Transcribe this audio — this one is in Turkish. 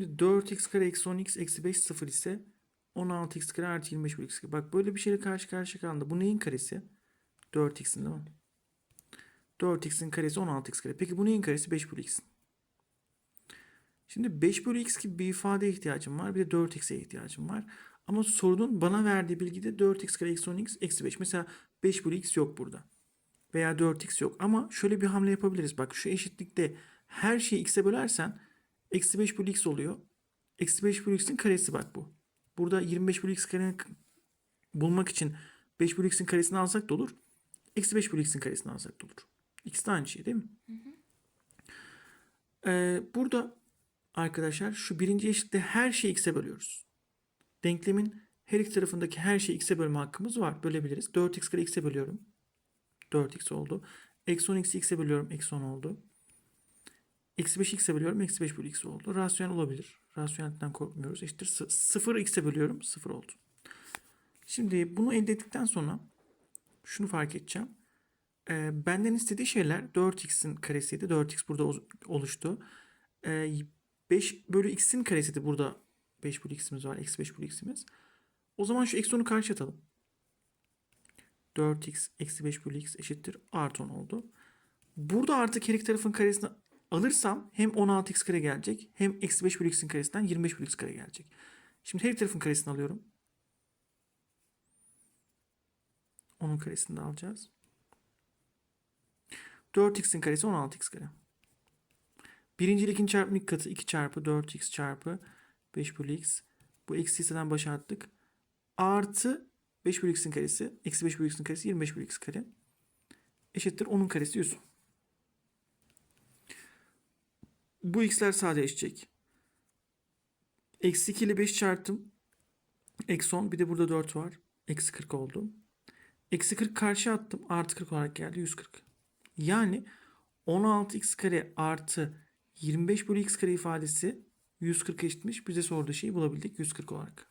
4x kare eksi 10x eksi 5 sıfır ise 16x kare artı 25 bölü x kare. Bak böyle bir şeyle karşı karşıya kaldı. Bu neyin karesi? 4x'in değil mi? 4x'in karesi 16x kare. Peki bu neyin karesi? 5 bölü x'in. Şimdi 5 bölü x gibi bir ifadeye ihtiyacım var. Bir de 4x'e ihtiyacım var. Ama sorunun bana verdiği bilgide 4x kare eksi 10x eksi 5. Mesela 5 bölü x yok burada. Veya 4x yok. Ama şöyle bir hamle yapabiliriz. Bak şu eşitlikte her şeyi x'e bölersen eksi 5 bölü x oluyor. Eksi 5 bölü x'in karesi bak bu. Burada 25 bölü x karenin bulmak için 5 bölü x'in karesini alsak da olur. Eksi 5 bölü x'in karesini alsak da olur. İkisi de aynı şey değil mi? Ee, burada arkadaşlar şu birinci eşitlikte her şeyi x'e bölüyoruz. Denklemin her iki tarafındaki her şeyi x'e bölme hakkımız var. Bölebiliriz. 4x kare x'e bölüyorum. 4x oldu. Eksi 10x'i x'e bölüyorum. Eksi 10 oldu. Eksi 5 x'e bölüyorum. Eksi 5 bölü x oldu. Rasyonel olabilir. Rasyonelden korkmuyoruz. Eşittir 0 x'e bölüyorum. 0 oldu. Şimdi bunu elde ettikten sonra şunu fark edeceğim. Ee, benden istediği şeyler 4x'in karesiydi. 4x burada oluştu. Ee, 5 bölü x'in karesiydi. Burada 5 bölü x'imiz var. Eksi 5 bölü x'imiz. O zaman şu eksi 10'u karşı atalım. 4x eksi 5 bölü x eşittir. Artı 10 oldu. Burada artık her iki tarafın karesini alırsam hem 16x kare gelecek hem eksi 5 bölü x'in karesinden 25 bölü x kare gelecek. Şimdi her tarafın karesini alıyorum. Onun karesini de alacağız. 4x'in karesi 16x kare. Birinci ile ikinci çarpımın ilk katı 2 çarpı 4x çarpı 5 bölü x. Bu eksi hisseden başa attık. Artı 5 bölü x'in karesi. Eksi 5 bölü x'in karesi 25 bölü x kare. Eşittir 10'un karesi 100. Bu x'ler sadeleşecek. Eksi 2 ile 5 çarptım. Eksi 10 bir de burada 4 var. Eksi 40 oldu. Eksi 40 karşı attım. Artı 40 olarak geldi 140. Yani 16x kare artı 25 bölü x kare ifadesi 140 eşitmiş. Bize sorduğu şeyi bulabildik 140 olarak.